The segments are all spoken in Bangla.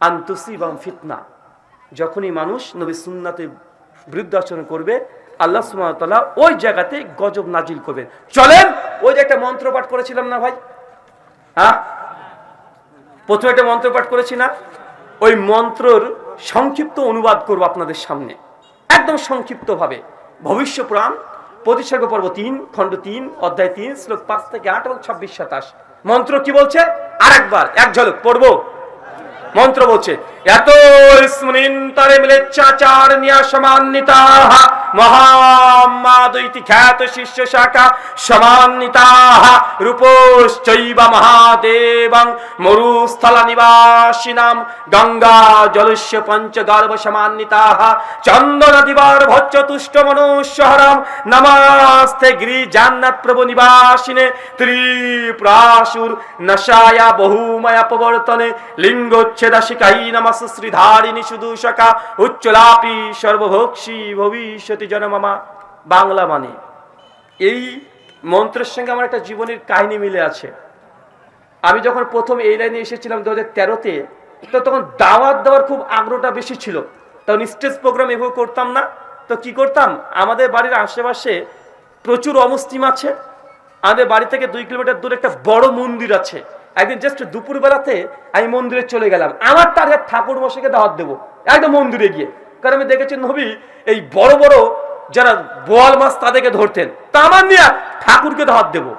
আন্তুসিবাম ফিতনা। যখনই মানুষ নবী সুন্নাতে বিরুদ্ধ আচরণ করবে, আল্লাহ সুমাতাল্লাহ ওই জায়গাতে গজব নাজিল করবে চলেন, ওই যে একটা মন্ত্র পাঠ করেছিলাম না ভাই? হ্যাঁ? প্রথমে একটা মন্ত্র পাঠ করেছি না? ওই মন্ত্রর সংক্ষিপ্ত অনুবাদ করব আপনাদের সামনে। একদম সংক্ষিপ্ত ভাবে ভবিষ্য পুরাণ, প্রতিসর্গ পর্ব তিন, খণ্ড তিন, অধ্যায় তিন, শ্লোক পাঁচ থেকে আট এবং ছাব্বিশ সাতাশ। মন্ত্র কি বলছে? আর একবার এক ঝলক, পড়ব। মন্ত্র বলছে এত স্মৃণ তারে মিলে চাচার নিয়া সমান্বিতা মহামাদৈতি খ্যাত শিষ্য শাখা সমান্বিতা রূপশ্চৈব মহাদেবং মরুস্থল নিবাসিনাম গঙ্গা জলস্য পঞ্চগর্ভ সমান্বিতা চন্দন দিবার ভচ্চ তুষ্ট মনুষ্যহরম নমস্তে গিরি জান্নাত প্রভু নিবাসিনে ত্রিপ্রাসুর নশায়া বহুময়া প্রবর্তনে লিঙ্গোচ্ছেদাশিকাই নমস শ্রীধারিণী সুদূষকা, উচ্চলাপি সর্বভোক্ষী জনমামা। বাংলা মানে। এই মন্ত্রের সঙ্গে আমার একটা জীবনের কাহিনী মিলে আছে। আমি যখন প্রথম এই লাইনে এসেছিলাম দু হাজার তেরোতে, তো তখন দাওয়াত দেওয়ার খুব আগ্রহটা বেশি ছিল। তখন স্টেজ প্রোগ্রাম এভাবে করতাম না। তো কি করতাম? আমাদের বাড়ির আশেপাশে প্রচুর অমুসলিম আছে। আমাদের বাড়ি থেকে দুই কিলোমিটার দূরে একটা বড় মন্দির আছে। একদিন জাস্ট দুপুরবেলাতে আমি মন্দিরে চলে গেলাম। আমার টার্গেট ঠাকুর মশাইকে দাওয়াত দেবো। একদম মন্দিরে গিয়ে। কারণ আমি দেখেছি নবী, এই বড় বড় যারা বোয়াল মাছ তাদেরকে ধরতেন তা আমার নিয়ে ঠাকুরকে দাওয়াত দেবো।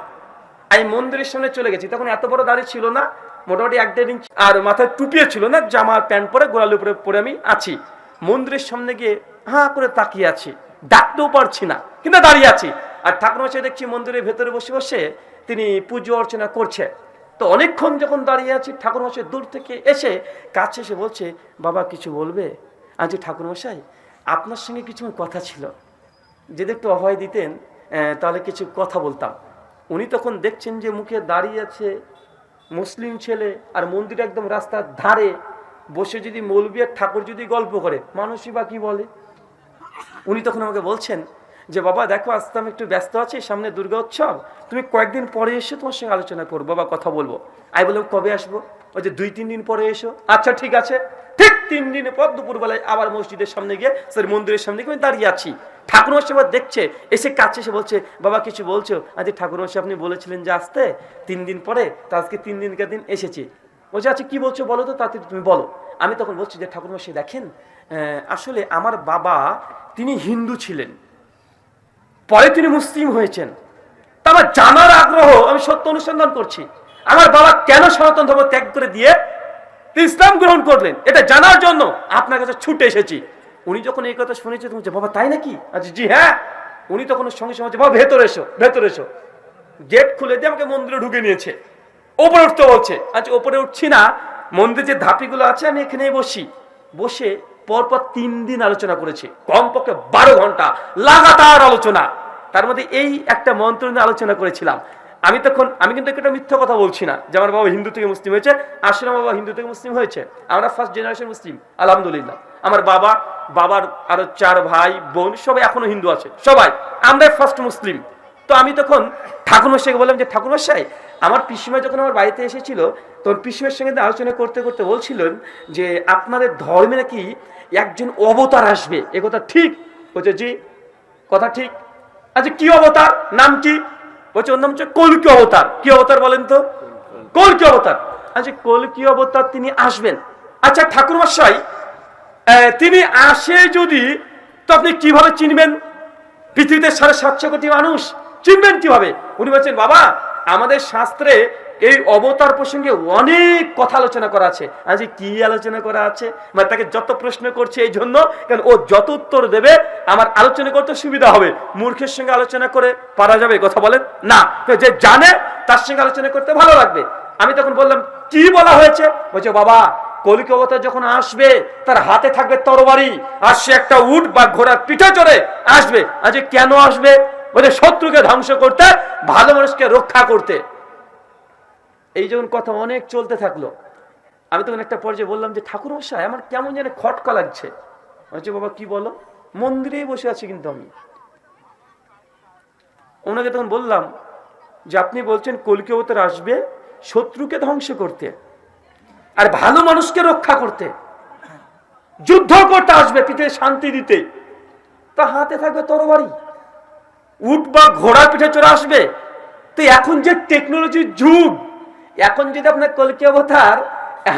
আমি মন্দিরের সামনে চলে গেছি। তখন এত বড় দাড়ি ছিল না, মোটামুটি এক দেড় ইঞ্চ। আর মাথায় টুপিয়ে ছিল না, জামার প্যান্ট পরে গোড়ালি উপরে পরে আমি আছি। মন্দিরের সামনে গিয়ে হাঁ করে তাকিয়ে আছি। ডাকতেও পারছি না, কিন্তু দাঁড়িয়ে আছি। আর ঠাকুরমশাই দেখছি মন্দিরের ভেতরে বসে বসে তিনি পুজো অর্চনা করছে। তো অনেকক্ষণ যখন দাঁড়িয়ে আছি ঠাকুরমশাই দূর থেকে এসে কাছে এসে বলছে, বাবা, কিছু বলবে? আজ ঠাকুরমশাই আপনার সঙ্গে কিছু কথা ছিল। যদি একটু অভয় দিতেন তাহলে কিছু কথা বলতাম। উনি তখন দেখছেন যে মুখে দাঁড়িয়ে আছে মুসলিম ছেলে আর মন্দির একদম রাস্তার ধারে। বসে যদি মৌলবী আর ঠাকুর যদি গল্প করে, মানুষই বা কি বলে? উনি তখন আমাকে বলছেন যে, বাবা, দেখো আজকে আমি একটু ব্যস্ত আছি, সামনে দুর্গা উৎসব। তুমি কয়েকদিন পরে এসে তোমার সঙ্গে আলোচনা করব বা কথা বলব। আমি বললাম, কবে আসব? ওই যে দুই তিন দিন পরে এসো। আচ্ছা ঠিক আছে। ঠিক তিন দিন পর দুপুরবেলায় আবার মসজিদের সামনে গিয়ে সরি মন্দিরের সামনে গিয়ে আমি দাঁড়িয়ে আছি। ঠাকুর মশাই আবার দেখছে, এসে কাছে এসে বলছে, বাবা, কিছু বলছো? আজ ঠাকুর মশাই, আপনি বলেছিলেন যে, আসতে তিন দিন পরে, তা আজকে তিন দিনকার দিন এসেছি। বলছে আচ্ছা কি বলছো বলো তো, তাতে তুমি বলো। আমি তখন বলছি যে, ঠাকুর মশাই, দেখেন আসলে আমার বাবা, তিনি হিন্দু ছিলেন। পরে তিনি মুসলিম হয়েছেন। তা জানার আগ্রহ, আমি সত্য অনুসন্ধান করছি। আমার বাবা কেন সনাতন ধর্ম ত্যাগ করে দিয়ে ইসলাম গ্রহণ করলেন? এটা জানার জন্য আপনার কাছে ছুটে এসেছি। উনি যখন এই কথা শুনেছে তুমি বাবা, তাই নাকি? আচ্ছা জি হ্যাঁ। উনি তখন সঙ্গে সঙ্গে বাবা, ভেতরে এসো ভেতরে এসো। গেট খুলে দিয়ে আমাকে মন্দিরে ঢুকে নিয়েছে। ওপরে উঠতে বলছে আচ্ছা ওপরে উঠছি না। মন্দিরে যে ধাপিগুলো আছে, আমি এখানে বসি। বসে পরপর তিন দিন আলোচনা করেছি। কমপক্ষে বারো ঘণ্টা লাগাতার আলোচনা। তার মধ্যে এই একটা মন্ত্র নিয়ে আলোচনা করেছিলাম। আমি তখন, আমি কিন্তু একটা মিথ্যা কথা বলছি না যে আমার বাবা হিন্দু থেকে মুসলিম হয়েছে, আসলে আমার বাবা হিন্দু থেকে মুসলিম হয়েছে। আমরা ফার্স্ট জেনারেশন মুসলিম, আলহামদুলিল্লাহ। আমার বাবা, বাবার আরও চার ভাই, বোন সবাই এখনও হিন্দু আছে, সবাই। আমরা ফার্স্ট মুসলিম। তো আমি তখন ঠাকুরমশাইকে বললাম যে, ঠাকুরমশাই, আমার পিসিমা যখন আমার বাড়িতে এসেছিল তখন পিসিমার সঙ্গে আলোচনা করতে করতে বলছিলেন যে, আপনাদের ধর্মে নাকি একজন অবতার আসবে। এ কথা ঠিক? বলছে, জি, কথা ঠিক। আচ্ছা কি অবতার? নাম কি? বলছে, ওর নাম হচ্ছে কলকি অবতার। কি অবতার বলেন তো? কলকি অবতার। আচ্ছা কলকি অবতার তিনি আসবেন। আচ্ছা ঠাকুরমশাই তিনি আসে যদি, তো আপনি কীভাবে চিনবেন? পৃথিবীতে সাড়ে সাতশো কোটি মানুষ। চিনবেন কীভাবে? উনি বলছেন, বাবা, আমাদের শাস্ত্রে এই অবতার প্রসঙ্গে অনেক কথা আলোচনা করা আছে। আজ কি আলোচনা করা আছে? মানে তাকে যত প্রশ্ন করছে এই জন্য, কারণ ও যত উত্তর দেবে, আমার আলোচনা করতে সুবিধা হবে। মূর্খের সঙ্গে আলোচনা করে পারা যাবে কথা বলেন? না। যে জানে, তার সঙ্গে আলোচনা করতে ভালো লাগবে। আমি তখন বললাম, কি বলা হয়েছে? বলছে, বাবা, কলিক অবতার যখন আসবে, তার হাতে থাকবে তরবারি, আর সে একটা উট বা ঘোড়ার পিঠে চড়ে আসবে। আজ কেন আসবে? বলে শত্রুকে ধ্বংস করতে, ভালো মানুষকে রক্ষা করতে। এই যখন কথা অনেক চলতে থাকল, আমি তখন একটা পর্যায়ে বললাম যে ঠাকুর মশাই আমার কেমন যেন খটকা লাগছে। বলছে, বাবা, কি বলো? মন্দিরেই বসে আছি কিন্তু আমি। ওনাকে তখন বললাম যে, আপনি বলছেন কলকি অবতার আসবে শত্রুকে ধ্বংস করতে আর ভালো মানুষকে রক্ষা করতে। যুদ্ধ করতে আসবে পিঠে শান্তি দিতে। তা হাতে থাকবে তরবারি। উট বা ঘোড়ার পিঠে চলে আসবে। তো এখন যে টেকনোলজির যুগ, এখন যদি আপনার কলকি অবতার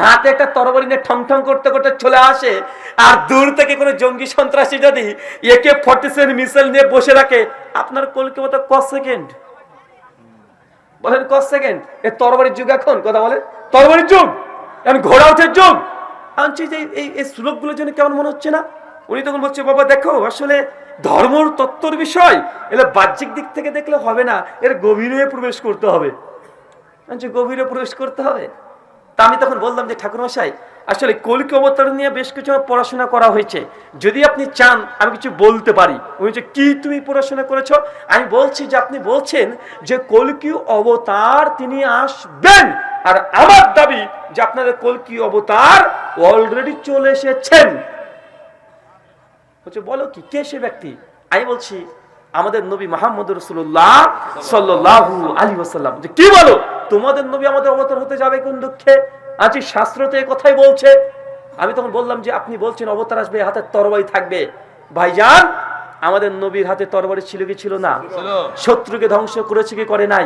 হাতে একটা তরবারি নিয়ে ঠং ঠং করতে করতে চলে আসে, আর দূর থেকে কোনো জঙ্গি সন্ত্রাসী যদি একে ফর্টি সেভেন মিসাইল নিয়ে বসে রাখে, আপনার কলকি অবতার ক সেকেন্ড বলেন ক সেকেন্ড এ তরবারির যুগ এখন, কথা বলে তরবারির যুগ, এখন ঘোড়া উঠের যুগ। যে এই এই শ্লোকগুলোর জন্য কেমন মনে হচ্ছে না? উনি তখন বলছে, বাবা, দেখো, আসলে ধর্মর তত্ত্বর বিষয়, এলে বাহ্যিক দিক থেকে দেখলে হবে না, এর গভীরে প্রবেশ করতে হবে। গভীরে প্রবেশ করতে হবে? তা আমি তখন বললাম যে, ঠাকুরমশাই, আসলে কলিক অবতার নিয়ে বেশ কিছু পড়াশোনা করা হয়েছে। যদি আপনি চান, আমি কিছু বলতে পারি। উনি কি তুমি পড়াশোনা করেছ? আমি বলছি যে, আপনি বলছেন যে কলকি অবতার তিনি আসবেন। আর আমার দাবি যে, আপনাদের কলকি অবতার অলরেডি চলে এসেছেন। বলছে বলো কি, কে সে ব্যক্তি? আমি বলছি আমাদের নবী মাহমুদ রসুল্লাহ সাল্লাহু আলী ওসাল্লাম কি বলো? তোমাদের নবী আমাদের অবতর হতে যাবে কোন দুঃখে? আজ শাস্ত্র তো এ কথাই বলছে। আমি তখন বললাম যে, আপনি বলছেন অবতার আসবে, হাতের তরবাই থাকবে। ভাইজান আমাদের নবীর হাতে তরবারি ছিল কি ছিল না? শত্রুকে ধ্বংস করেছে কি করে নাই?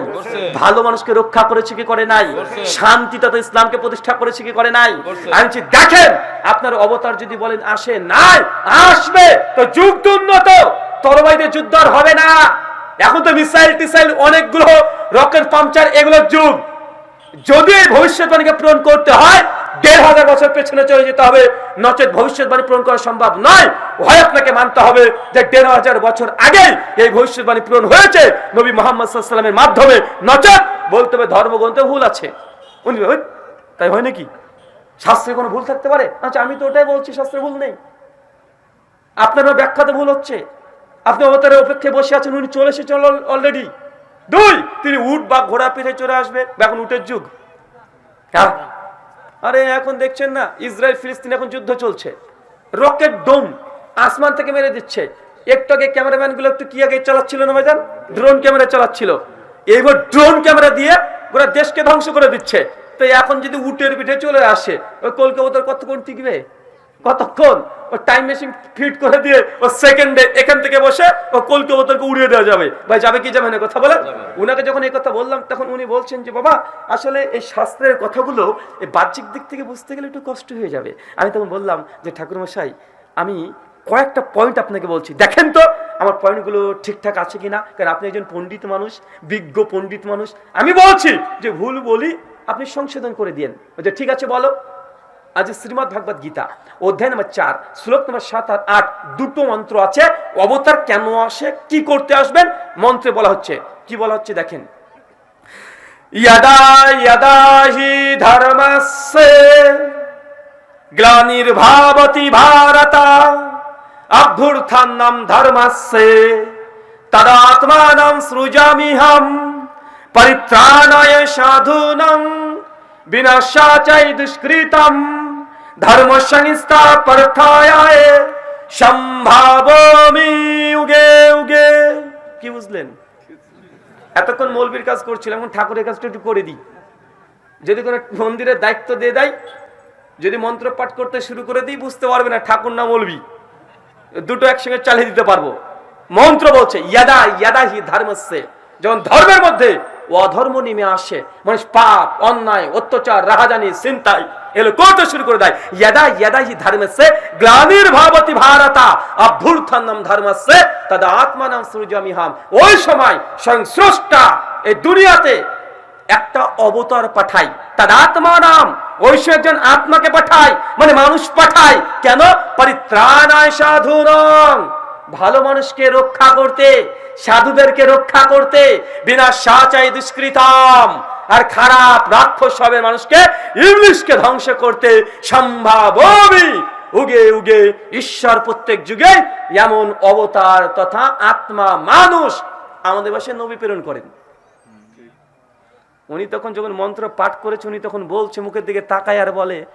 ভালো মানুষকে রক্ষা করেছে কি করে নাই? শান্তি তথা ইসলামকে প্রতিষ্ঠা করেছে কি করে নাই? আমি দেখেন আপনার অবতার যদি বলেন আসে নাই আসবে তো যুগ উন্নত তরবারিতে যুদ্ধ আর হবে না। এখন তো মিসাইল টিসাইল অনেকগুলো রকেট পাংচার এগুলোর যুগ। যদি ভবিষ্যৎবাণীকে পূরণ করতে হয় দেড় হাজার বছর পেছনে চলে যেতে হবে। নচেত ভবিষ্যৎবাণী পূরণ করা সম্ভব নয়। হয় আপনাকে মানতে হবে যে দেড় হাজার বছর আগে এই ভবিষ্যৎবাণী পূরণ হয়েছে। নবী মোহাম্মদ সাল্লামের মাধ্যমে নচেত বলতে হবে ধর্মগ্রন্থে ভুল আছে। উনি তাই হয় নাকি? শাস্ত্রে কোনো ভুল থাকতে পারে? আচ্ছা আমি তো ওটাই বলছি, শাস্ত্রে ভুল নেই। আপনার ব্যাখ্যাতে ভুল হচ্ছে। আপনি অবতারের অপেক্ষায় বসে আছেন, উনি চলে এসেছেন অলরেডি দুই, তিনি উট বা ঘোড়া পিঠে চলে আসবে। এখন উটের যুগ। হ্যাঁ? আরে এখন দেখছেন না, ইসরায়েল, ফিলিস্তিন এখন যুদ্ধ চলছে। রকেট ডোম আসমান থেকে মেরে দিচ্ছে। একটু আগে ক্যামেরাম্যানগুলো একটু কি আগে চালাচ্ছিল না ভাইজান? ড্রোন ক্যামেরা চালাচ্ছিল। এইবার ড্রোন ক্যামেরা দিয়ে ওরা দেশকে ধ্বংস করে দিচ্ছে। তো এখন যদি উটের পিঠে চলে আসে, ওই কলকাতার কতক্ষণ টিকবে? কতক্ষণ? ও টাইম মেশিন ফিট করে দিয়ে ও সেকেন্ডে এখান থেকে বসে ও কলকাতাকে উড়িয়ে দেওয়া যাবে। ভাই যাবে কি যাবে না? কথা বলে উনাকে যখন এই কথা বললাম তখন উনি বলছেন যে বাবা আসলে এই শাস্ত্রের কথাগুলো এই বাহ্যিক দিক থেকে বুঝতে গেলে একটু কষ্ট হয়ে যাবে। আমি তখন বললাম যে ঠাকুরমশাই আমি কয়েকটা পয়েন্ট আপনাকে বলছি। দেখেন তো আমার পয়েন্টগুলো ঠিকঠাক আছে কিনা? কারণ আপনি একজন পণ্ডিত মানুষ বিজ্ঞ পণ্ডিত মানুষ। আমি বলছি যে ভুল বলি আপনি সংশোধন করে দিয়েন। যে ঠিক আছে বলো। আজ শ্রীমদ ভাগবত গীতা, অধ্যায় নম্বর চার, শ্লোক নম্বর সাত আর আট, দুটো মন্ত্র আছে। অবতার কেন আসে? কি করতে আসবেন? মন্ত্রে বলা হচ্ছে, কি বলা হচ্ছে দেখেন। ইয়াদা ইয়াদা হি ধর্মস্যে গ্লানির্ভাবতি ভারত অভ্যুত্থান্নম ধর্মস্যে তদাত্মানম সৃজামিহম, পরিত্রাণায় সাধুনম বিনাশাচাই দুষ্কৃতম। ধর্ম সংস্থা পরথায় সম্ভাবমি উগে উগে। কি বুঝলেন? এতক্ষণ মৌলবীর কাজ করছিলাম, এখন ঠাকুরের কাজটা একটু করে দিই। যদি কোনো মন্দিরের দায়িত্ব দিয়ে দেয়, যদি মন্ত্র পাঠ করতে শুরু করে দিই, বুঝতে পারবে না ঠাকুর না মৌলবী দুটো একসঙ্গে চালিয়ে দিতে পারব। মন্ত্র বলছে, ইয়াদা ইয়াদা হি ধর্মস্যে। যখন ধর্মের মধ্যে অধর্ম নেমে আসে, মানুষ পাপ, অন্যায়, অত্যাচার, রাহাজানি চিন্তাই এগুলো করতে শুরু করে দেয়। ইয়াদা ইয়াদা হি ধর্মস্যে গ্লানির ভাবতি ভারতা অভ্যুত্থানম ধর্মস্যে তদা আত্মানাম সূর্যমিহাম ওই সময় স্বয়ং স্রষ্টা এই দুনিয়াতে একটা অবতার পাঠাই তার আত্মা নাম সে একজন আত্মাকে পাঠায় মানে মানুষ পাঠায়। কেন? পরিত্রাণায় সাধু ভালো মানুষকে রক্ষা করতে সাধুদেরকে রক্ষা করতে বিনা সাচাই দুষ্কৃতম। আর খারাপ রাক্ষস হবে মানুষকে ইংলিশকে ধ্বংস করতে সম্ভাবী উগে উগে ঈশ্বর প্রত্যেক যুগে এমন অবতার তথা আত্মা মানুষ আমাদের বাসে নবী প্রেরণ করেন। উনি তখন যখন মন্ত্র পাঠ করেছে, উনি তখন বলছে, মুখের দিকে তাকায় আর বলে,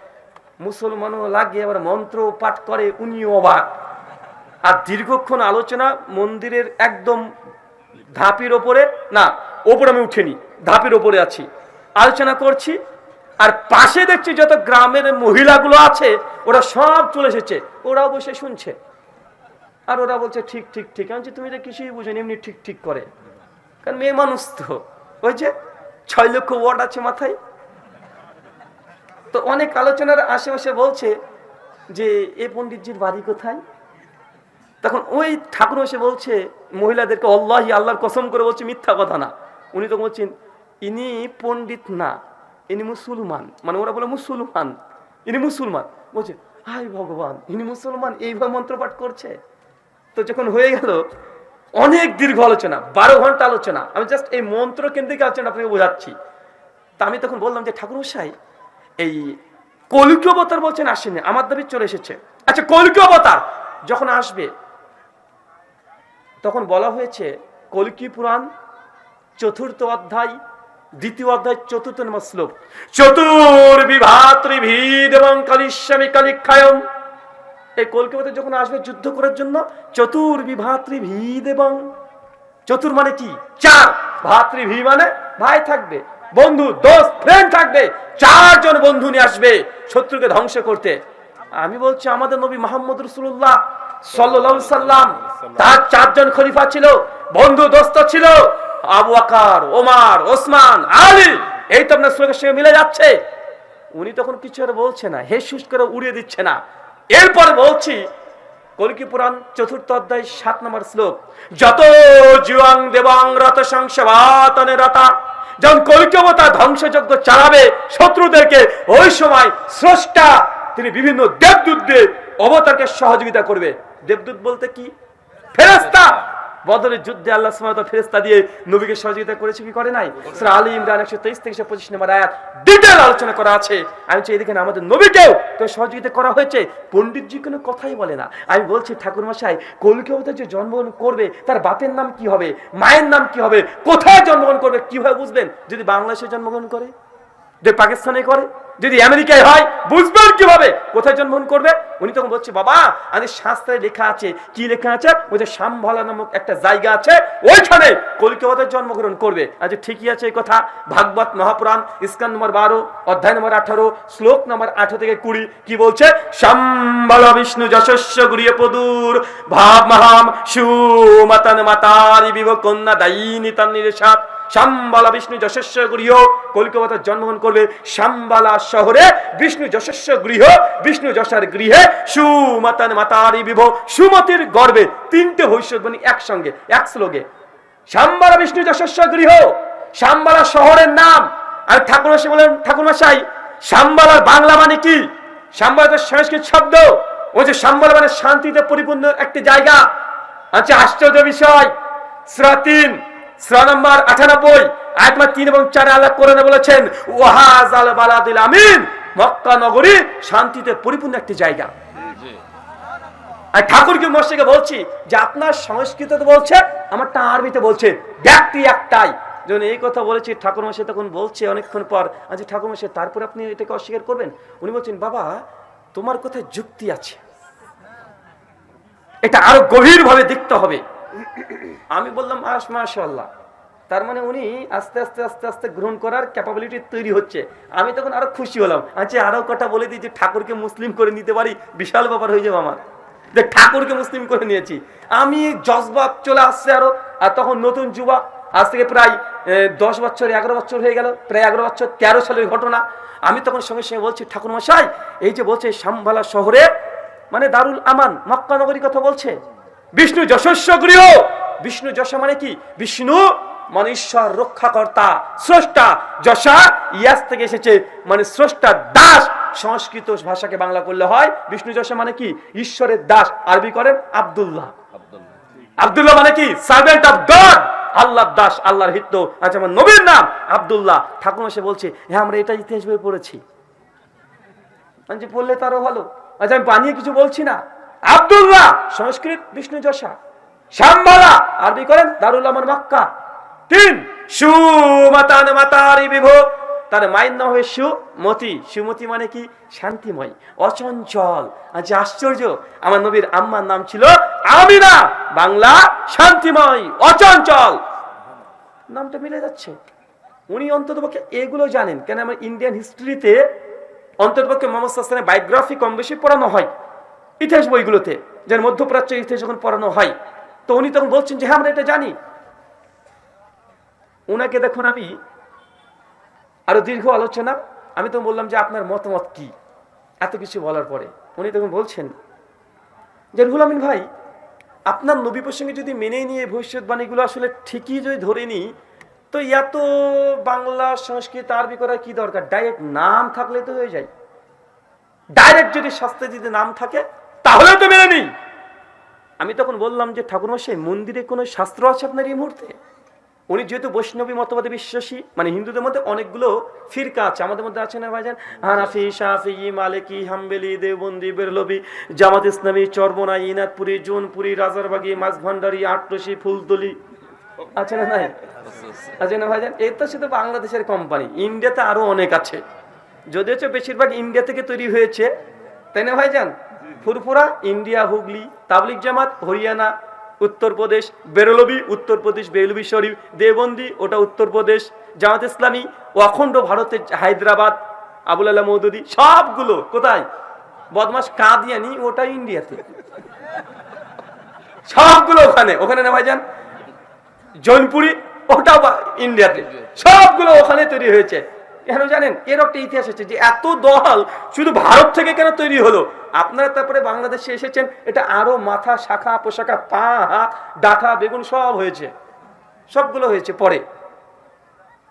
মুসলমানও লাগিয়ে আবার মন্ত্র পাঠ করে, উনিও অবাক। আর দীর্ঘক্ষণ আলোচনা মন্দিরের একদম ধাপির ওপরে, না, ওপরে আমি উঠিনি, ধাপের ওপরে আছি। আলোচনা করছি, আর পাশে দেখছি যত গ্রামের মহিলাগুলো আছে, ওরা সব চলে এসেছে। ওরাও বসে শুনছে। আর ওরা বলছে, ঠিক ঠিক ঠিক। আমি তুমি তো কিছুই বুঝো এমনি ঠিক ঠিক করে। কারণ মেয়ে মানুষ তো। ওই যে ছয় লক্ষ ওয়ার্ড আছে মাথায়। তো অনেক আলোচনার আশেপাশে বলছে যে, এ পণ্ডিতজির বাড়ি কোথায়? তখন ওই ঠাকুর এসে বলছে, মহিলাদেরকে অল্লাহি আল্লাহর কসম করে বলছে মিথ্যা কথা না। উনি তো বলছেন, ইনি পণ্ডিত না, ইনি মুসলমান। মানে ওরা বলে, মুসলমান, ইনি মুসলমান। বলছে হাই ভগবান, ইনি মুসলমান, এইভাবে মন্ত্রপাঠ করছে? তো যখন হয়ে গেল, অনেক দীর্ঘ আলোচনা, বারো ঘণ্টা আলোচনা। আমি জাস্ট এই মন্ত্র কেন্দ্রিক আলোচনা আপনাকে বোঝাচ্ছি। তা আমি তখন বললাম যে, ঠাকুর মশাই, এই কলিকীয় অবতার বলছেন আসেনি, আমার দাবি চলে এসেছে। আচ্ছা কলিকীয় অবতার যখন আসবে তখন বলা হয়েছে, কলকি পুরাণ, চতুর্থ অধ্যায়, দ্বিতীয় অধ্যায়, চতুর্থ নম্বর শ্লোক। চতুর্বিভাতৃভিদ এবং কালিস্বামী কালিক্ষায়ম। এই কলকাতা যখন আসবে যুদ্ধ করার জন্য, চতুর্বিভাতৃভিদ এবং চতুর মানে কি? চার। ভাতৃভি মানে ভাই থাকবে, বন্ধু, দোস্ত ফ্রেন্ড থাকবে, চারজন বন্ধু নিয়ে আসবে শত্রুকে ধ্বংস করতে। আমি বলছি, আমাদের নবী মোহাম্মদ রসুল্লাহ সাল্লাহ সাল্লাম, তার চারজন খলিফা ছিল, বন্ধু দোস্ত ছিল, আবু আকার ওমার, ওসমান, আলী, এই তো আপনার শ্লোকের সঙ্গে মিলে যাচ্ছে। উনি তখন কিছু আর বলছে না, হে শুষ করে উড়িয়ে দিচ্ছে না। এরপর বলছি কলকি পুরাণ চতুর্থ অধ্যায় সাত নম্বর শ্লোক, যত জুয়াং দেবাং রত সংসবাতনে রতা। যখন কলকি অবতার ধ্বংসযজ্ঞ চালাবে, শত্রুদেরকে ওই সময় স্রষ্টা, তিনি বিভিন্ন দেবদূতদের অবতারকে সহযোগিতা করবে। দেবদূত বলতে কি? ফেরেস্তা বদরের যুদ্ধে আল্লাহ তাআলা ফেরেশতা দিয়ে নবীকে সহযোগিতা করেছে কি করে নাই? সূরা আলী ইমরান 123 থেকে 125 নম্বর আয়াত ডিটেইল আলোচনা করা আছে। আমি চাই এদিকে আমাদের নবীকেও তো সহযোগিতা করা হয়েছে। পণ্ডিতজি কোনো কথাই বলে না। আমি বলছি, ঠাকুর মশাই কলকি অবতার যে জন্মগ্রহণ করবে, তার বাপের নাম কি হবে? মায়ের নাম কি হবে? কোথায় জন্মগ্রহণ করবে? কীভাবে বুঝবেন? যদি বাংলাদেশে জন্মগ্রহণ করে? যে পাকিস্তানে করে? যদি আমেরিকায় হয়, বুঝবেন কীভাবে? কোথায় জন্মগ্রহণ করবে? উনি তখন বলছে, বাবা আমাদের শাস্ত্রে লেখা আছে। কি লেখা আছে? ওই যে শামভালা নামক একটা জায়গা আছে, ওইখানে কলিকাতায় জন্মগ্রহণ করবে। আচ্ছা ঠিকই আছে এই কথা। ভাগবত মহাপুরাণ, ইস্কান নম্বর বারো, অধ্যায় নম্বর আঠারো, শ্লোক নম্বর আঠারো থেকে কুড়ি, কি বলছে? শাম্বাল বিষ্ণু যশস্য গুরিয়ে পদুর ভাব মহাম সুমাতান মাতারি বিভ কন্যা দায়িনী তান নিরেশাত। শাম্বালা বিষ্ণু যশস্ব গৃহ কলিকাতার জন্মগ্রহণ করবে শাম্বালা শহরে। বিষ্ণু যশস্ব গৃহ, বিষ্ণু যশার গৃহে। সুমাতান মাতারি বিভ, সুমতির গর্বে। তিনটে ভবিষ্যৎবাণী একসঙ্গে, এক শ্লোকে। শাম্বালা বিষ্ণু যশস্ব গৃহ, শ্যামবালা শহরের নাম। আর ঠাকুর বলেন, ঠাকুর মশাই শাম্বালার বাংলা মানে কি? শাম্বালা তো সংস্কৃত শব্দ। ওই যে শাম্বালা মানে শান্তিতে পরিপূর্ণ একটি জায়গা। আচ্ছা আশ্চর্য বিষয়। শ্রা তিন শ্রা নম্বর আটানব্বই আয়াতমা তিন এবং চারে আল্লাহ কোরআনে বলেছেন ওয়াহাজ আল বালাদিল আমিন। মক্কা নগরী শান্তিতে পরিপূর্ণ একটি জায়গা। আর ঠাকুরকে মশাইকে বলছি যে আপনার সংস্কৃততে বলছে আমারটা আরবিতে বলছে ব্যক্তি একটাই। যখন এই কথা বলেছি ঠাকুর মশাই তখন বলছে অনেকক্ষণ পর আচ্ছা ঠাকুর মশাই তারপরে আপনি এটাকে অস্বীকার করবেন? উনি বলছেন বাবা তোমার কথায় যুক্তি আছে। এটা আরও গভীরভাবে দেখতে হবে। আমি বললাম আস মাশাল্লাহ তার মানে উনি আস্তে আস্তে আস্তে আস্তে গ্রহণ করার ক্যাপাবিলিটি তৈরি হচ্ছে। আমি তখন আরও খুশি হলাম। আচ্ছা আরও কথা বলে দিই যে, ঠাকুরকে মুসলিম করে নিতে পারি? বিশাল ব্যাপার হয়ে যাবে আমার। যে, ঠাকুরকে মুসলিম করে নিয়েছি। আমি জজবাব চলে আসছে আরও, আর তখন নতুন যুবা, আজ থেকে প্রায় দশ বছর, এগারো বছর হয়ে গেল, প্রায় এগারো বছর, তেরো সালের ঘটনা। আমি তখন সঙ্গে সঙ্গে বলছি, ঠাকুর মশাই, এই যে বলছে শামবালা শহরে মানে দারুল আমান, মক্কা নগরীর কথা বলছে? বিষ্ণু যশস্ব গৃহ বিষ্ণু যশা মানে কি? বিষ্ণু মানে ঈশ্বর রক্ষাকর্তা স্রষ্টা। যশা ইয়াস থেকে এসেছে মানে স্রষ্টা দাস। সংস্কৃত ভাষাকে বাংলা করলে হয় বিষ্ণু যশা মানে কি? ঈশ্বরের দাস। আরবি করেন আব্দুল্লাহ। আব্দুল্লাহ। মানে কি? সার্ভেন্ট অফ গড আল্লাহর দাস আল্লাহর হিত্য আচ্ছা আমার নবীর নাম আব্দুল্লাহ। ঠাকুর এসে বলছে হ্যাঁ আমরা এটা ইতিহাস বই পড়েছি। পড়লে তারও ভালো। আচ্ছা আমি বানিয়ে কিছু বলছি না। আব্দুল্লাহ সংস্কৃত বিষ্ণু যশা। শ্যামবালা আরবি করেন? দারুল আমার মক্কা। তিন, সুমাতান মাতারি বিভো। তার মায়ের নাম হবে সুমতি। সুমতি মানে কি? শান্তিময়, অচঞ্চল। আচ্ছা আশ্চর্য, আমার নবীর আম্মার নাম ছিল আমিনা। বাংলা, শান্তিময়, অচঞ্চল। নামটা মিলে যাচ্ছে। উনি অন্ততপক্ষে এগুলো জানেন। কেন আমার ইন্ডিয়ান হিস্ট্রিতে অন্ততপক্ষে মোহাম্মদ সাল্লামের বায়োগ্রাফি কম বেশি পড়ানো হয়। ইতিহাস বইগুলোতে, যার মধ্যপ্রাচ্য ইতিহাস যখন পড়ানো হয়। তো উনি তখন বলছেন যে হ্যাঁ আমরা এটা জানি। ওনাকে দেখুন আমি আরও দীর্ঘ আলোচনা। আমি তো বললাম যে, আপনার মতামত কি? এত কিছু বলার পরে উনি তখন বলছেন যে, রুহুল আমিন ভাই, আপনার নবী প্রসঙ্গে যদি মেনে নিয়ে ভবিষ্যৎবাণীগুলো আসলে ঠিকই যদি ধরে নিই, তো এত বাংলা সংস্কৃত, আরবি করার কি দরকার? ডাইরেক্ট নাম থাকলে তো হয়ে যায়। ডাইরেক্ট যদি শাস্ত্রে যদি নাম থাকে, তাহলে তো মেনে নিই। আমি তখন বললাম যে, ঠাকুরমশাই, মন্দিরে কোনো শাস্ত্র আছে আপনার এই মুহূর্তে? উনি যেহেতু বৈষ্ণবী মতবাদে বিশ্বাসী মানে হিন্দুদের মধ্যে অনেকগুলো ফিরকা আছে। আমাদের মধ্যে আছে না ভাইজান? Hanafi, Shafi, Maliki, Hambali, Deobandi, Barelvi, Jamaat Islami Charmonai ইনাদপুরি Jaunpuri, রাজারবাগি Maizbhandari Atroshi, Fultali. আছে না নাই? আছে না ভাইজান? এই তো শুধু বাংলাদেশের কোম্পানি ইন্ডিয়াতে আরও অনেক আছে। যদিও হচ্ছে বেশিরভাগ ইন্ডিয়া থেকে তৈরি হয়েছে। তাই না ভাইজান? ফুরফুরা, ইন্ডিয়া, হুগলি তাবলিক জামাত, হরিয়ানা উত্তরপ্রদেশ বেরলবি উত্তরপ্রদেশ বেরলবি শরীফ দেবন্দি ওটা উত্তরপ্রদেশ জামাত ইসলামী ও অখণ্ড ভারতের হায়দ্রাবাদ, আবুল আল্লাহ মৌদুদি, সবগুলো কোথায়? বদমাস কাঁদিয়ানি, ওটা ইন্ডিয়াতে। সবগুলো ওখানে ওখানে না ভাইজান? জৈনপুরি, ওটাও ইন্ডিয়াতে। সবগুলো ওখানে তৈরি হয়েছে। কেন জানেন? এর একটা ইতিহাস আছে যে এত দল শুধু ভারত থেকে কেন তৈরি হলো? আপনারা তারপরে বাংলাদেশে এসেছেন, এটা আরও মাথা, শাখা, পোশাখা, পা, হাত ডাঠা বেগুন সব হয়েছে। সবগুলো হয়েছে পরে।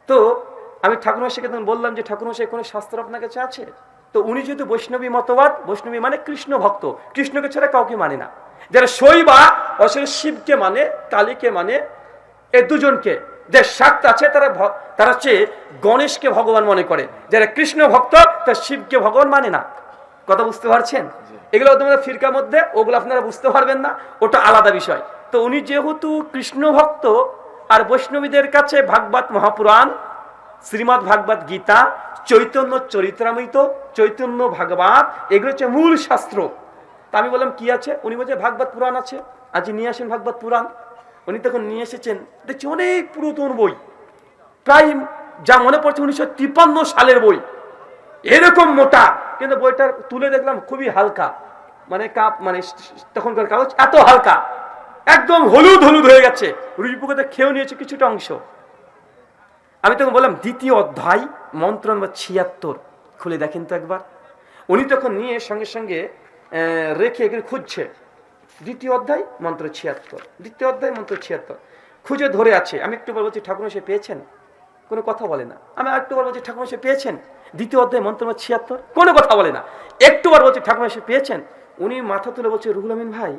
তো আমি ঠাকুরমশাইকে তখন বললাম যে, ঠাকুরমশাই, কোনো শাস্ত্র আপনার কাছে আছে? তো উনি যেহেতু বৈষ্ণবী মতবাদ, বৈষ্ণবী মানে কৃষ্ণ ভক্ত। কৃষ্ণকে ছাড়া কাউকে মানে না। যারা শৈবা আসলে শিবকে মানে কালীকে মানে এ দুজনকে, যে শাক্ত আছে, তারা তারা হচ্ছে গণেশকে ভগবান মনে করে। যারা কৃষ্ণ ভক্ত, তারা শিবকে ভগবান মানে না। কথা বুঝতে পারছেন? এগুলো তোমাদের ফিরকার মধ্যে, ওগুলো আপনারা বুঝতে পারবেন না, ওটা আলাদা বিষয়। তো উনি যেহেতু কৃষ্ণ ভক্ত, আর বৈষ্ণবীদের কাছে ভাগবত মহাপুরাণ শ্রীমৎ ভাগবত গীতা, চৈতন্য চরিত্রামৃত, চৈতন্য ভাগবত, এগুলো হচ্ছে মূল শাস্ত্র। তা আমি বললাম, কি আছে? উনি বলছে, ভাগবত পুরাণ আছে। আজ নিয়ে আসেন ভাগবত পুরাণ। উনি তখন নিয়ে এসেছেন, দেখছি অনেক পুরাতন বই। প্রায় যা মনে পড়ছে উনিশশো তিপ্পান্ন সালের বই। এরকম মোটা। কিন্তু বইটা তুলে দেখলাম খুবই হালকা। মানে কাপ মানে তখনকার কাগজ এত হালকা। একদম হলুদ হলুদ হয়ে গেছে। রুইপুকুতে খেয়েও নিয়েছে কিছুটা অংশ। আমি তখন বললাম, দ্বিতীয় অধ্যায়, মন্ত্র নম্বর ছিয়াত্তর। খুলে দেখেন তো একবার। উনি তখন নিয়ে সঙ্গে সঙ্গে রেখে এখানে খুঁজছে। দ্বিতীয় অধ্যায়, মন্ত্র ছিয়াত্তর। দ্বিতীয় অধ্যায়, মন্ত্র ছিয়াত্তর। খুঁজে ধরে আছে। আমি একটু বলছি ঠাকুর সে পেয়েছেন? কোনো কথা বলে না। আমি বার বলছি ঠাকুর সে পেয়েছেন? দ্বিতীয় অধ্যায়, মন্ত্র নম্বর ছিয়াত্তর, কোনো কথা বলে না। একটু বার বলছি ঠাকুর সে পেয়েছেন? উনি মাথা তুলে বলছে, রুহুল আমিন ভাই,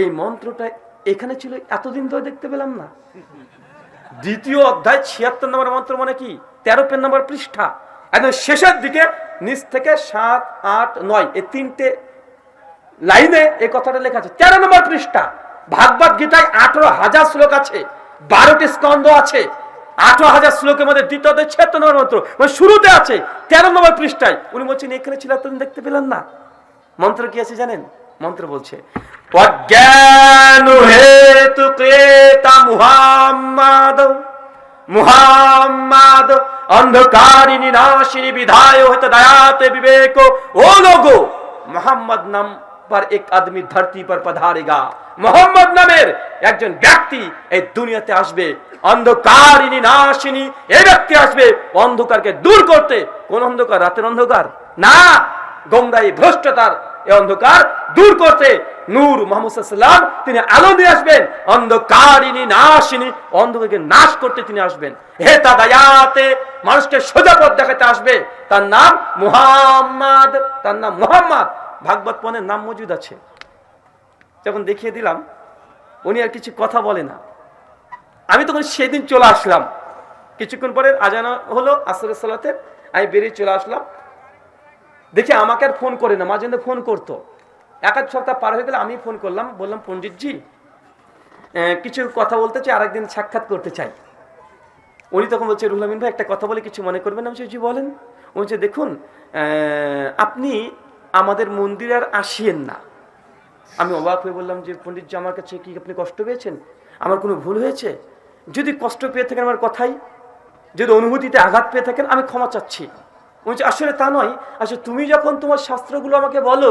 এই মন্ত্রটা এখানে ছিল, এতদিন ধরে দেখতে পেলাম না। দ্বিতীয় অধ্যায়, ছিয়াত্তর নম্বর মন্ত্র মানে কি? তেরো পেন নম্বর পৃষ্ঠা। একদম শেষের দিকে, নিচ থেকে সাত, আট, নয়, এই তিনটে লাইনে এই কথাটা লেখা আছে। তেরো নম্বর পৃষ্ঠা, ভাগবত গীতায় আঠারো হাজার শ্লোক আছে, বারোটি স্কন্ধ আছে, আঠারো হাজার শ্লোকের মধ্যে দ্বিতীয় ছিয়াত্তর নম্বর মন্ত্র। মানে শুরুতে আছে তেরো নম্বর পৃষ্ঠায়। উনি বলছেন, এখানে ছিল এতদিন দেখতে পেলেন না। মন্ত্র কি আছে জানেন? মন্ত্র বলছে, অজ্ঞান হেতু ক্রেতা মুহাম্মাদ মুহাম্মাদ অন্ধকারিণী নাশিনী বিধায় হতে দয়াতে বিবেক, ও লোগো, মোহাম্মদ নাম पर एक आदमी धरती पर पधारेगा মোহাম্মদ নামের একজন ব্যক্তি এই দুনিয়াতে আসবে অন্ধকারিনী নাশিনী এই ব্যক্তি আসবে অন্ধকারকে দূর করতে কোন অন্ধকার রাতের অন্ধকার না গঙ্গাই ভ্রষ্টতার এই অন্ধকার দূর করতে নূর মোহাম্মদ সাল্লাম তিনি আলো নিয়ে আসবেন অন্ধকারিনী নাশিনী অন্ধকারকে নাশ করতে তিনি আসবেন হে দায়াতে মানুষকে সোজা পথ দেখাতে আসবে তার নাম মুহাম্মদ তার নাম মুহাম্মদ ভাগবত পনেরো নাম মজুদ আছে। যখন দেখিয়ে দিলাম, উনি আর কিছু কথা বলে না। আমি তখন সেদিন চলে আসলাম। কিছুক্ষণ পরে আজানা হলো, আসরের সালাতে আমি বেরিয়ে চলে আসলাম। দেখি আমাকে আর ফোন করে না, মাঝে ফোন করতো। এক আধ সপ্তাহ পার হয়ে গেলে আমি ফোন করলাম, বললাম, পণ্ডিতজি কিছু কথা বলতে চাই, আরেকদিন সাক্ষাৎ করতে চাই। উনি তখন বলছে, রুহুল আমিন ভাই, একটা কথা বলে কিছু মনে করবেন আমি জি, বলেন। উনি দেখুন আপনি আমাদের মন্দিরে আর আসিয়েন না। আমি অবাক হয়ে বললাম যে পণ্ডিতজি আমার কাছে কি আপনি কষ্ট পেয়েছেন? আমার কোনো ভুল হয়েছে? যদি কষ্ট পেয়ে থাকেন আমার কথাই, যদি অনুভূতিতে আঘাত পেয়ে থাকেন, আমি ক্ষমা চাচ্ছি। বলছি, আসলে তা নয়। আসলে তুমি যখন তোমার শাস্ত্রগুলো আমাকে বলো,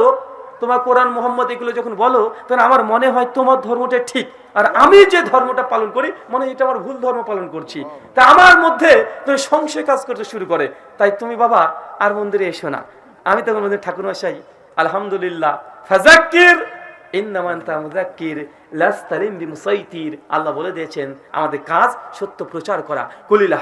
তোমার কোরআন, মোহাম্মদ এগুলো যখন বলো তখন আমার মনে হয় তোমার ধর্মটা ঠিক। আর আমি যে ধর্মটা পালন করি, মনে এটা আমার ভুল ধর্ম পালন করছি। তা আমার মধ্যে তুমি সংশয় কাজ করতে শুরু করে। তাই তুমি বাবা, আর মন্দিরে এসো না। আমি তখন মন্দির ঠাকুর মশাই আলহামদুলিল্লাহ ফাজাক্কির আল্লাহ বলে দিয়েছেন, আমাদের কাজ সত্য প্রচার করা। কলিল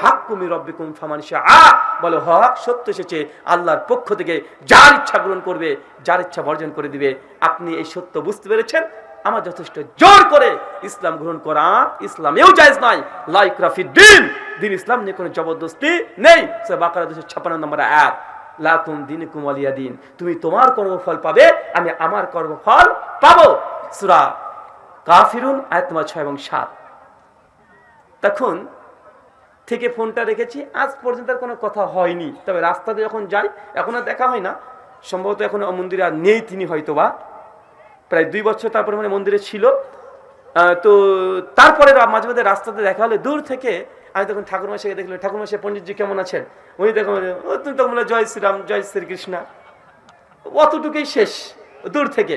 বলো, হক সত্য এসেছে, আল্লাহর পক্ষ থেকে যার ইচ্ছা গ্রহণ করবে, যার ইচ্ছা বর্জন করে দিবে। আপনি এই সত্য বুঝতে পেরেছেন? আমার যথেষ্ট জোর করে ইসলাম গ্রহণ করা ইসলামেও জায়েজ নয়। লাইক রাফি দিন দিন ইসলাম নিয়ে কোনো জবরদস্তি নেই। বাকারা দুশো ছাপ্পান্ন নম্বর এক লাকুম দিন কুমালিয়া দিন তুমি তোমার কর্মফল পাবে, আমি আমার কর্মফল পাবো। সুরা কাফিরুন, আয়াত নম্বর ছয় এবং সাত। তখন থেকে ফোনটা রেখেছি, আজ পর্যন্ত কোনো কথা হয়নি। তবে রাস্তাতে যখন যাই, এখন আর দেখা হয় না। সম্ভবত এখন মন্দিরে আর নেই তিনি হয়তো বা প্রায় দুই বছর তারপরে মানে মন্দিরে ছিল। তো তারপরে মাঝে মাঝে রাস্তাতে দেখা হলে দূর থেকে আমি তখন ঠাকুর মাসে দেখলাম, ঠাকুর মাসে পণ্ডিতজি কেমন আছেন? উনি দেখো ও, তুমি তখন বলে জয় শ্রীরাম, জয় শ্রীকৃষ্ণ অতটুকুই শেষ, দূর থেকে।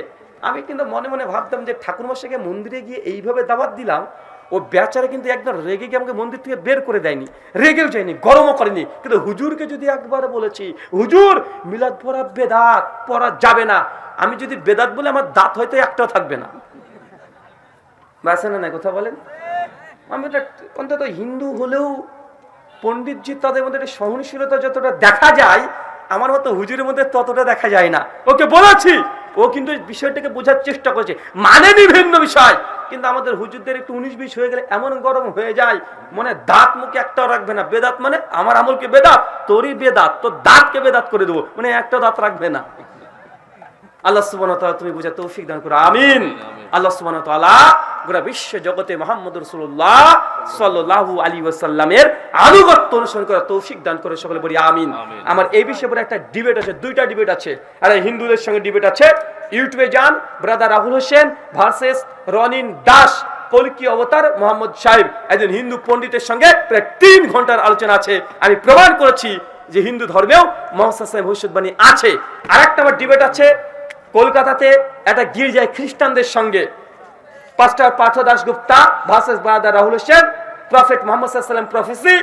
আমি কিন্তু মনে মনে ভাবতাম যে ঠাকুর মশাইকে মন্দিরে গিয়ে এইভাবে দাওয়াত দিলাম, ও বেচারা কিন্তু একদম রেগে গিয়ে আমাকে মন্দির থেকে বের করে দেয়নি, রেগেও যায়নি, গরমও করেনি। কিন্তু হুজুরকে যদি একবার বলেছি, হুজুর, মিলাদ পড়া বেদাত, পড়া যাবে না। আমি যদি বেদাত বলে, আমার দাঁত হয়তো একটাও থাকবে না। বাসে না কথা বলেন? আমি অন্তত হিন্দু হলেও পণ্ডিতজি তাদের মধ্যে সহনশীলতা যতটা দেখা যায়, আমার মতো হুজুরের মধ্যে ততটা দেখা যায় না। ওকে বলেছি, ও কিন্তু বিষয়টাকে বোঝার চেষ্টা করেছে। মানে বিভিন্ন বিষয়, কিন্তু আমাদের হুজুরদের একটু উনিশ বিশ হয়ে গেলে এমন গরম হয়ে যায়, মনে দাঁত মুখে একটাও রাখবে না। বেদাত মানে আমার আমলকে বেদাত, তোরই বেদাত, তোর দাঁতকে বেদাত করে দেবো। মানে একটা দাঁত রাখবে না। আল্লাহ তাআলা তুমি বুঝা তৌফিক দান করো আমিন। আল্লাহ তাআলা গোটা বিশ্ব জগতে মুহাম্মদ রাসূলুল্লাহ সাল্লাল্লাহু আলাইহি ওয়াসাল্লামের আনুগত্য অনুসরণ করা তৌফিক দান করে সকলে বলি আমিন। আমার এই বিষয়ে পরে একটা ডিবেট আছে দুইটা ডিবেট আছে। আর হিন্দুদের সঙ্গে ডিবেট আছে ইউটিউবে যান brother Rahul Hossain versus Ronin Das কলকি অবতার মোহাম্মদ সাহেব একজন হিন্দু পণ্ডিতের সঙ্গে প্রায় তিন ঘণ্টার আলোচনা আছে। আমি প্রমাণ করেছি যে হিন্দু ধর্মেও মোহাম্মদ সাহেব ভবিষ্যৎবাণী আছে। আর একটা আমার ডিবেট আছে কলকাতাতে একটা গির্জায় খ্রিস্টানদের সঙ্গে pastor Partha Dasgupta versus brother Rahul Hossain prophet Mohammad সাল্লাম প্রফেসি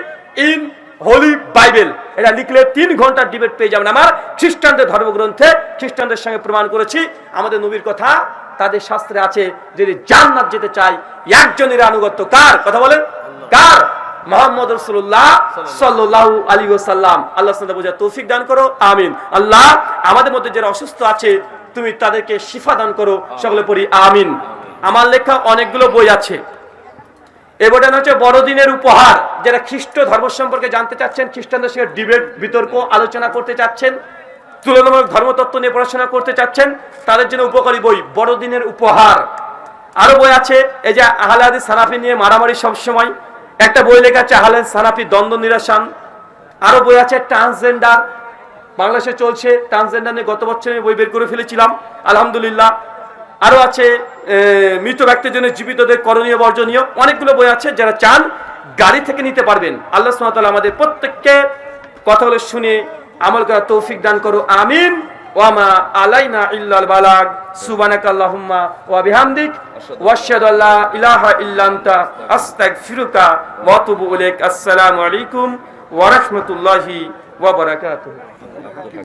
ইন হোলি বাইবেল। এটা লিখলে তিন ঘণ্টার ডিবেট পেয়ে যাবেন আমার। খ্রিস্টানদের ধর্মগ্রন্থে খ্রিস্টানদের সঙ্গে প্রমাণ করেছি। আমাদের নবীর কথা তাদের শাস্ত্রে আছে যদি জান্নাত যেতে চাই একজনের আনুগত্য কার? কথা বলেন। কার? মোহাম্মদ রসুল্লাহ সাল্লাল্লাহু আলাইহি ওয়াসাল্লাম। আল্লাহ বোঝা তৌফিক দান করো। আমিন। আল্লাহ আমাদের মধ্যে যারা অসুস্থ আছে তুমি তাদেরকে শিফা দান করো সকলে পড়ি আমিন। আমার লেখা অনেকগুলো বই আছে। বইটা হচ্ছে বড়দিনের উপহার। যারা খ্রিস্ট ধর্ম সম্পর্কে জানতে চাচ্ছেন খ্রিস্টানদের সঙ্গে ডিবেট বিতর্ক আলোচনা করতে চাচ্ছেন তুলনামূলক ধর্মতত্ত্ব নিয়ে পড়াশোনা করতে চাচ্ছেন তাদের জন্য উপকারী বই বড়দিনের উপহার। আরও বই আছে এই যে আহলাদি সানাফি নিয়ে মারামারি সব সময় একটা বই লেখা আছে আহলাদ সানাফি দ্বন্দ্ব নিরসন। আরও বই আছে ট্রান্সজেন্ডার। বাংলাদেশে চলছে ট্রান্সজেন্ডার গত বছর বই বের করে ফেলেছিলাম। আলহামদুলিল্লাহ। আরও আছে মৃত ব্যক্তির জন্য জীবিতদের করণীয় বর্জনীয়। অনেকগুলো বই আছে যারা চান গাড়ি থেকে নিতে পারবেন। আল্লাহ সুবহানাহু আমাদের প্রত্যেককে কথাগুলো শুনে আমল করা তৌফিক দান করো আমিন। ওয়ামা আলাইনা ইল্লাল বালাগ। সুবহানাকা আল্লাহুম্মা ওয়া বিহামদিক। ওয়া আশহাদু আল্লা ইলাহা আস্তাগফিরুকা ওয়া আতুবু ইলাইক। আসসালামু আলাইকুম ওয়া রাহমাতুল্লাহি ওয়া বারাকাতুহু। Gracias.